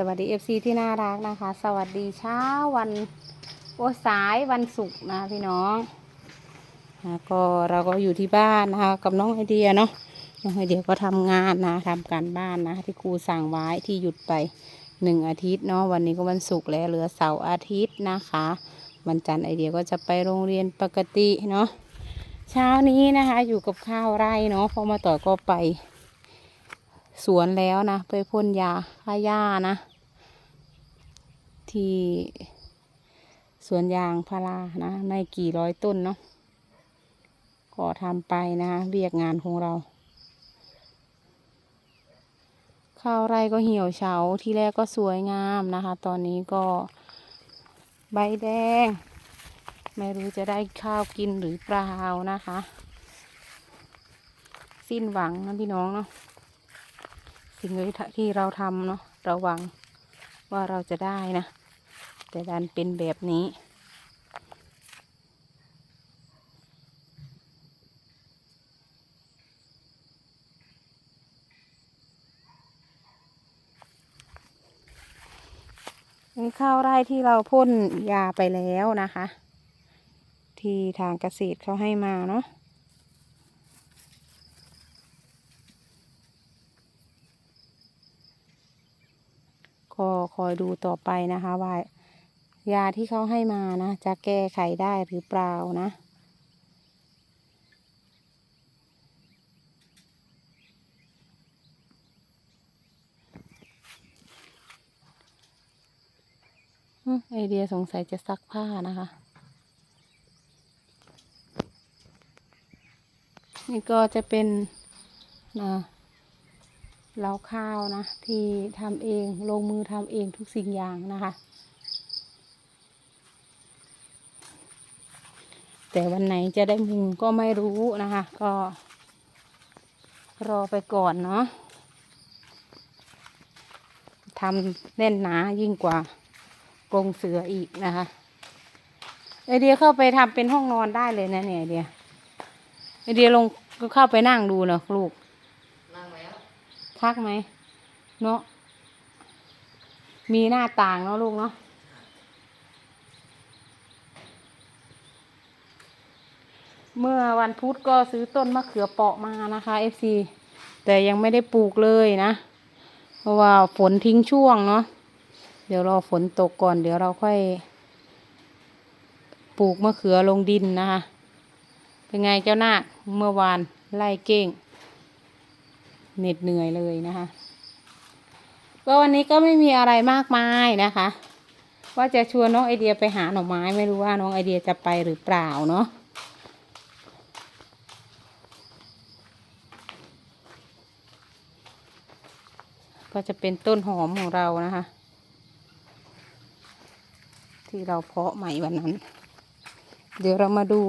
สวัสดี FC ที่น่ารักนะคะ สวัสดีเช้าวันโอสายวันศุกร์นะพี่น้องนะก็เราก็อยู่ที่บ้านนะคะกับน้องไอเดียเนาะน้องไอเดียก็ทำงานนะทำการบ้านนะที่ครูสั่งไว้ที่หยุดไปหนึ่งอาทิตย์เนาะวันนี้ก็วันศุกร์แล้วเหลือเสาร์อาทิตย์นะคะวันจันทร์ไอเดียก็จะไปโรงเรียนปกติเนาะเช้านี้นะคะอยู่กับข้าวไร่เนาะพอมาต่อก็ไป สวนแล้วนะ ไปพ่นยาฆ่าหญ้านะ ที่สวนยางพารานะ ในกี่ร้อยต้นเนาะก็ทำไปนะเรียกงานของเรา ข้าวไร่ก็เหี่ยวเฉาที่แรกก็สวยงามนะคะ ตอนนี้ก็ใบแดง ไม่รู้จะได้ข้าวกินหรือเปล่านะคะ สิ้นหวังนะพี่น้องเนาะ สิ่งที่เราทำเนาะระวังว่าเราจะได้นะ แต่ดันเป็นแบบนี้นี่ข้าวไร่ที่เราพ่นยาไปแล้วนะคะ ที่ทางเกษตรเขาให้มาเนาะ ก็คอยดูต่อไปนะคะว่ายาที่เขาให้มานะ จะแก้ไขได้หรือเปล่านะไอเดียสงสัยจะซักผ้านะคะ นี่ก็จะเป็นนะ เล้าข้าวนะ ที่ทำเองลงมือทำเองทุกสิ่งอย่างนะคะ แต่วันไหนจะได้มุงก็ไม่รู้นะคะ ก็ รอไปก่อนเนาะทำแน่นหนายิ่งกว่ากรงเสืออีกนะคะไอเดียเข้าไปทำเป็นห้องนอนได้เลยนะเนี่ยไอเดียไอเดียลงก็เข้าไปนั่งดูเนาะลูก พักไหมเนาะมีหน้าต่างเนาะลูกเนาะเมื่อวันพุธก็ซื้อต้นมะเขือเปาะมานะคะ FC แต่ยังไม่ได้ปลูกเลยนะ เพราะว่าฝนทิ้งช่วงเนาะเดี๋ยวรอฝนตกก่อน เดี๋ยวเราค่อยปลูกมะเขือลงดินนะคะ เป็นไงเจ้านาคเมื่อวานไล่เก้ง เหน็ดเหนื่อยเลยนะคะก็วันนี้ก็ไม่มีอะไรมากมายนะคะ ว่าจะชวนน้องไอเดียไปหาหน่อไม้ไม่รู้ว่าน้องไอเดียจะไปหรือเปล่าเนาะก็จะเป็นต้นหอมของเรานะคะ ที่เราเพาะใหม่วันนั้น เดี๋ยวเรามาดู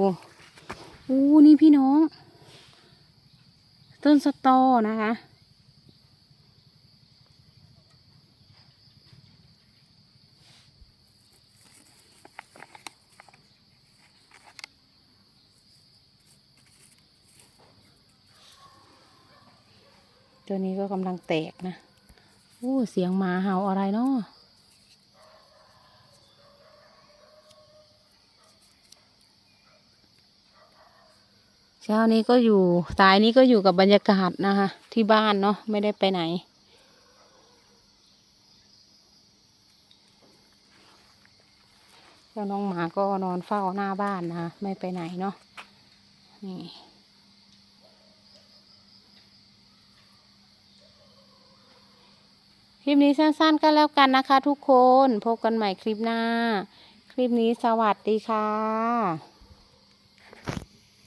อู้นี่พี่น้อง ต้นสตอนะคะ ตัวนี้ก็กำลังแตกนะ โอ้ เสียงหมาเห่าอะไรเนาะ เช้านี้ก็อยู่สายนี้ก็อยู่กับบรรยากาศนะคะ ที่บ้านเนาะไม่ได้ไปไหน เจ้าน้องหมาก็นอนเฝ้าหน้าบ้านนะคะไม่ไปไหนเนาะนี่คลิปนี้สั้นๆก็แล้วกันนะคะทุกคน พบกันใหม่คลิปหน้า คลิปนี้สวัสดีค่ะ